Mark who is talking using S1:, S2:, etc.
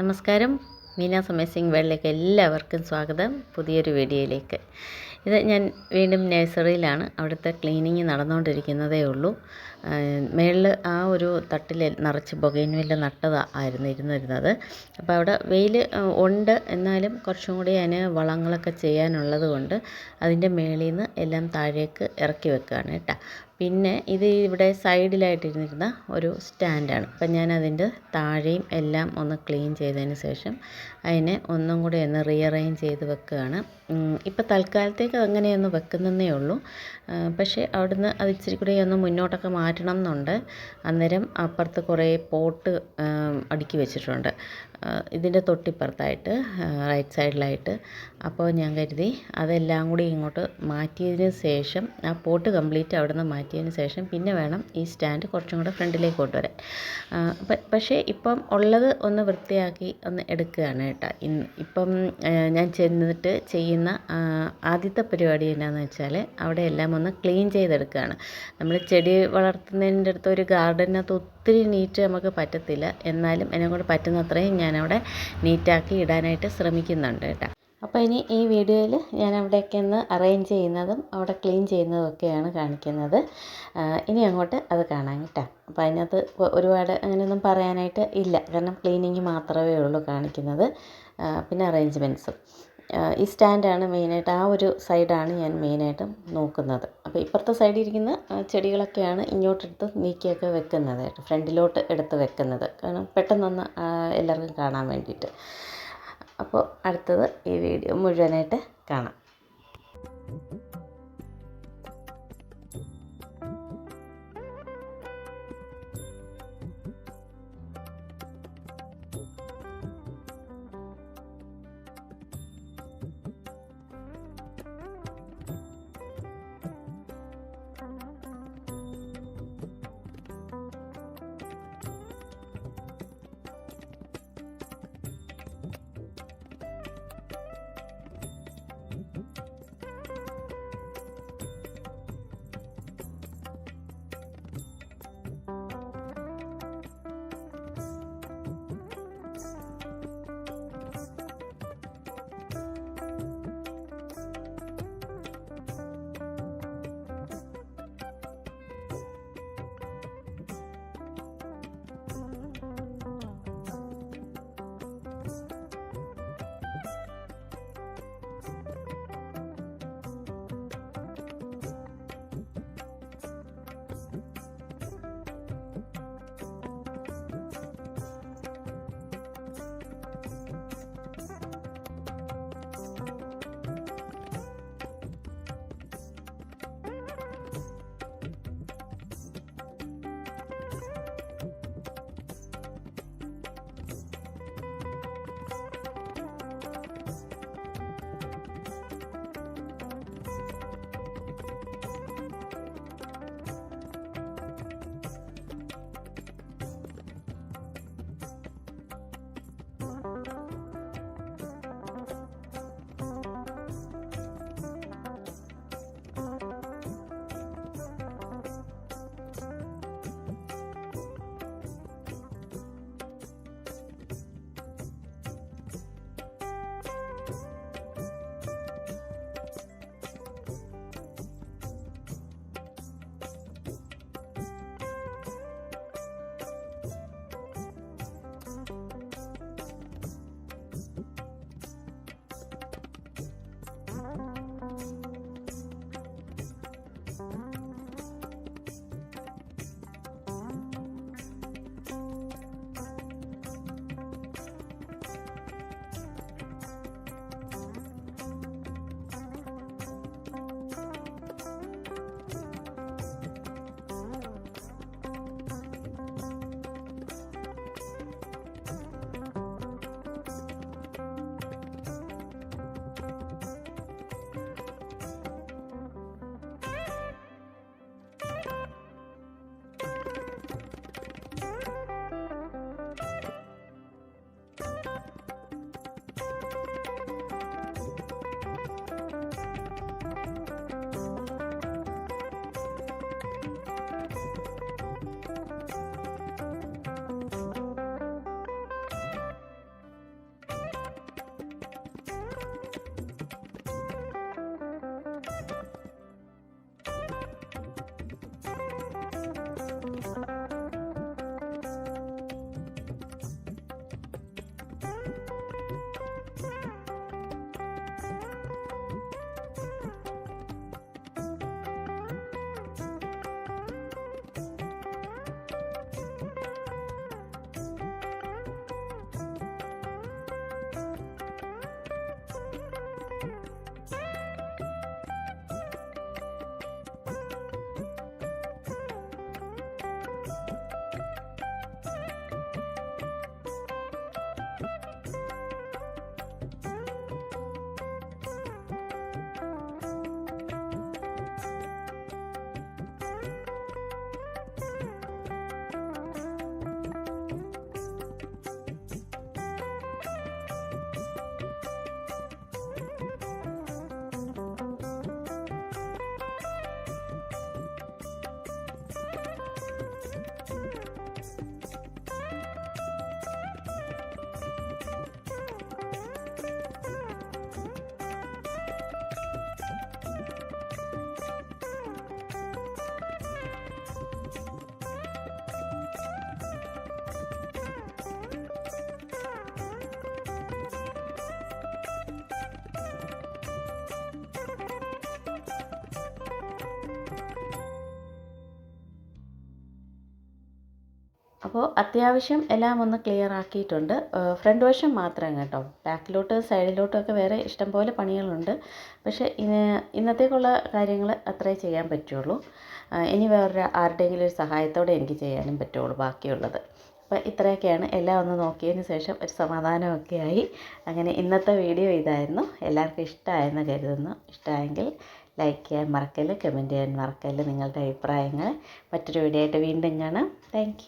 S1: നമസ്കാരം. മീനാസ് അമേസിംഗ് വേൾഡിലേക്ക് എല്ലാവർക്കും സ്വാഗതം. പുതിയൊരു വീഡിയോയിലേക്ക്. ഇത് ഞാൻ വീണ്ടും നഴ്സറിയിലാണ്. അവിടുത്തെ ക്ലീനിങ് നടന്നുകൊണ്ടിരിക്കുന്നതേ ഉള്ളൂ. മേളിൽ ആ ഒരു തട്ടിൽ നിറച്ച് ബൊഗൈൻവില്ല നട്ടതാണ് ആയിരുന്നു ഇരുന്നിരുന്നത്. അപ്പോൾ അവിടെ വെയിൽ ഉണ്ട്. എന്നാലും കുറച്ചും കൂടി അതിന് വളങ്ങളൊക്കെ ചെയ്യാനുള്ളത് കൊണ്ട് അതിന്റെ മേളിൽ നിന്ന് എല്ലാം താഴേക്ക് ഇറക്കി വെക്കുകയാണ് കേട്ടോ. പിന്നെ ഇത് ഇവിടെ സൈഡിലായിട്ടിരുന്നിരുന്ന ഒരു സ്റ്റാൻഡാണ്. അപ്പം ഞാൻ അതിന്റെ താഴെയും എല്ലാം ഒന്ന് ക്ലീൻ ചെയ്തതിന് ശേഷം അതിനെ ഒന്നും കൂടി ഒന്ന് റീഅറേഞ്ച് ചെയ്ത് വെക്കുകയാണ്. ഇപ്പം തൽക്കാലത്തേക്ക് അങ്ങനെയൊന്ന് വെക്കുന്നതേ ഉള്ളൂ. പക്ഷേ അവിടുന്ന് അത് ഇച്ചിരി കൂടി ഒന്ന് മുന്നോട്ടൊക്കെ മാറ്റണം എന്നുണ്ട് അന്നേരം അപ്പുറത്ത് കുറേ പോട്ട് അടുക്കി വെച്ചിട്ടുണ്ട്. ഇതിന്റെ തൊട്ടിപ്പുറത്തായിട്ട് റൈറ്റ് സൈഡിലായിട്ട്. അപ്പോൾ ഞാൻ കരുതി അതെല്ലാം കൂടി ഇങ്ങോട്ട് മാറ്റിയതിന് ശേഷം ആ പോട്ട് കംപ്ലീറ്റ് അവിടുന്ന് മാറ്റിയതിന് ശേഷം പിന്നെ വേണം ഈ സ്റ്റാൻഡ് കുറച്ചും കൂടെ ഫ്രണ്ടിലേക്ക് കൊണ്ടുവരാൻ. പക്ഷേ ഇപ്പം ഉള്ളത് ഒന്ന് വൃത്തിയാക്കി ഒന്ന് എടുക്കുകയാണ് കേട്ടോ. ഇന്ന് ഇപ്പം ഞാൻ ചെന്നിട്ട് ചെയ്യുന്ന ആദ്യത്തെ പരിപാടി എന്നാന്ന് വെച്ചാൽ അവിടെ എല്ലാം ഒന്ന് ക്ലീൻ ചെയ്തെടുക്കുകയാണ്. നമ്മൾ ചെടി വളർത്തുന്നതിന്റെ അടുത്ത് ഒരു ഗാർഡനകത്ത് ഒത്തിരി നീറ്റ് നമുക്ക് പറ്റത്തില്ല. എന്നാലും എന്നെ കൊണ്ട് പറ്റുന്നത്രയും ഞാനവിടെ നീറ്റാക്കി ഇടാനായിട്ട് ശ്രമിക്കുന്നുണ്ട് കേട്ടോ. അപ്പോൾ ഇനി ഈ വീഡിയോയിൽ ഞാൻ അവിടെയൊക്കെ ഒന്ന് അറേഞ്ച് ചെയ്യുന്നതും അവിടെ ക്ലീൻ ചെയ്യുന്നതും ഒക്കെയാണ് കാണിക്കുന്നത് ഇനി അങ്ങോട്ട് അത് കാണാം കേട്ടോ. അപ്പോൾ അതിനകത്ത് ഒരുപാട് അങ്ങനെയൊന്നും പറയാനായിട്ട് ഇല്ല. കാരണം ക്ലീനിങ് മാത്രമേ ഉള്ളൂ കാണിക്കുന്നത്. പിന്നെ അറേഞ്ച്മെന്റ്സും ഈ സ്റ്റാൻഡാണ് മെയിനായിട്ട് ആ ഒരു സൈഡാണ് ഞാൻ മെയിനായിട്ടും നോക്കുന്നത്. അപ്പോൾ ഇപ്പുറത്തെ സൈഡിൽ ഇരിക്കുന്ന ചെടികളൊക്കെയാണ് ഇങ്ങോട്ടെടുത്ത് നീക്കിയൊക്കെ വെക്കുന്നത് ഫ്രണ്ടിലോട്ട് എടുത്ത് വെക്കുന്നത്. കാരണം പെട്ടെന്നൊന്ന് എല്ലാവർക്കും കാണാൻ വേണ്ടിയിട്ട്. അപ്പോൾ അടുത്തത് ഈ വീഡിയോ മുഴുവനായിട്ട് കാണാം. Uhum. അപ്പോൾ അത്യാവശ്യം എല്ലാം ഒന്ന് ക്ലിയർ ആക്കിയിട്ടുണ്ട്. ഫ്രണ്ട് വശം മാത്രം കേട്ടോ. ബാക്കിലോട്ട് സൈഡിലോട്ടൊക്കെ വേറെ ഇഷ്ടംപോലെ പണികളുണ്ട്. പക്ഷേ ഇന്ന് ഇന്നത്തേക്കുള്ള കാര്യങ്ങൾ അത്രേ ചെയ്യാൻ പറ്റുള്ളൂ. ഇനി വേറൊരു ആരുടെയെങ്കിലും ഒരു സഹായത്തോടെ എനിക്ക് ചെയ്യാനും പറ്റുള്ളൂ ബാക്കിയുള്ളത്. അപ്പോൾ ഇത്രയൊക്കെയാണ്. എല്ലാം ഒന്ന് നോക്കിയതിന് ശേഷം ഒരു സമാധാനമൊക്കെ ആയി. അങ്ങനെ ഇന്നത്തെ വീഡിയോ ഇതായിരുന്നു. എല്ലാവർക്കും ഇഷ്ടമായെന്ന് കരുതുന്നു. ഇഷ്ടമായെങ്കിൽ ലൈക്ക് ചെയ്യാൻ മറക്കല്ല് കമന്റ് ചെയ്യാൻ മറക്കല്ല് നിങ്ങളുടെ അഭിപ്രായങ്ങൾ മറ്റൊരു വീഡിയോ ആയിട്ട് വീണ്ടും കാണാം. താങ്ക്